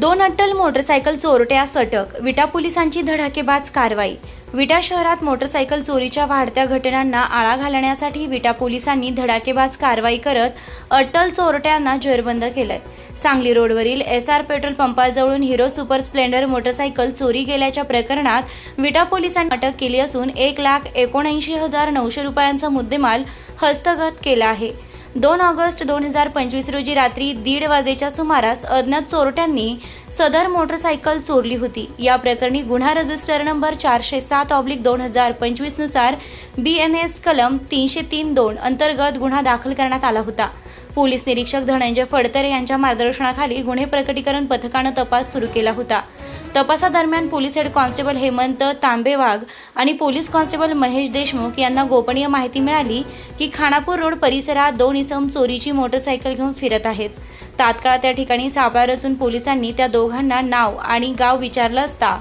दोन अट्टल मोटरसायकल चोरट्यास अटक विटा पोलिसांची धडाकेबाज कारवाई. विटा शहरात मोटरसायकल चोरीच्या वाढत्या घटनांना आळा घालण्यासाठी विटा पोलिसांनी धडाकेबाज कारवाई करत अट्टल चोरट्यांना जेरबंद केलंय. सांगली रोडवरील एस आर पेट्रोल पंपाजवळून हिरो सुपर स्प्लेंडर मोटरसायकल चोरी गेल्याच्या प्रकरणात विटा पोलिसांनी अटक केली असून एक लाख एकोणऐंशी हजार नऊशे रुपयांचा मुद्देमाल हस्तगत केला आहे. दोन ऑगस्ट दोन हजार पंचवीस रोजी रात्री दीड वाजेच्या सुमारास अज्ञात चोरट्यांनी सदर मोटरसायकल चोरली होती. या प्रकरणी गुन्हा रजिस्टर नंबर चारशे सात ऑब्लिक दोन हजार पंचवीसनुसार बी एन एस कलम तीनशे तीन दोन अंतर्गत गुन्हा दाखल करण्यात आला होता. पोलीस निरीक्षक धनंजय फडतरे यांच्या मार्गदर्शनाखाली गुन्हे प्रकटीकरण पथकानं तपास सुरू केला होता. तपासादरम्यान police head constable Hemant Tambewagh आणि पोलीस कॉन्स्टेबल महेश देशमुख यांना गोपनीय माहिती मिळाली की खानापूर रोड परिसरात दोन इसम चोरीची मोटरसायकल घेऊन फिरत आहेत. तात्काळ त्या ठिकाणी सापळा रचून पोलिसांनी त्या दोघांना नाव आणि गाव विचारलं असता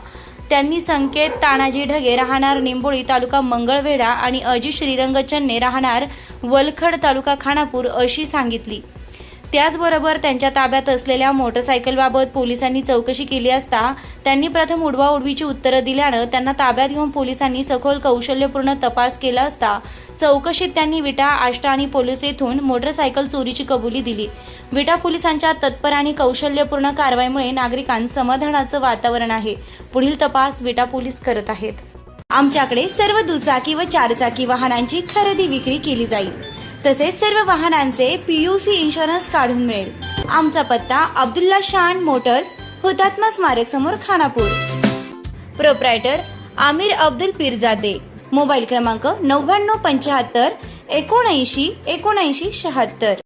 त्यांनी संकेत तानाजी ढगे राहणार निंबोळी तालुका मंगळवेढा आणि अजित श्रीरंग चन्ने राहणार वलखड तालुका खानापूर अशी सांगितली. त्याचबरोबर त्यांच्या ताब्यात असलेल्या मोटरसायकलबाबत पोलिसांनी चौकशी केली असता त्यांनी प्रथम उडवाउडवीची उत्तरं दिल्यानं त्यांना ताब्यात घेऊन पोलिसांनी सखोल कौशल्यपूर्ण तपास केला असता चौकशीत त्यांनी विटा आष्टा आणि पोलीस येथून मोटरसायकल चोरीची कबुली दिली. विटा पोलिसांच्या तत्पर आणि कौशल्यपूर्ण कारवाईमुळे नागरिकांत समाधानाचं वातावरण आहे. पुढील तपास विटा पोलीस करत आहेत. आमच्याकडे सर्व दुचाकी व चारचाकी वाहनांची खरेदी विक्री केली जाईल. तसेच सर्व वाहनांचे पीयूसी इन्शुरन्स काढून मिळेल. आमचा पत्ता अब्दुल्ला शान मोटर्स हुतात्मा स्मारक समोर खानापूर. प्रोप्रायटर आमिर अब्दुल पीरजादे. मोबाईल क्रमांक नव्याण्णव पंच्याहत्तर एकोणऐंशी एकोणऐंशी शहात्तर.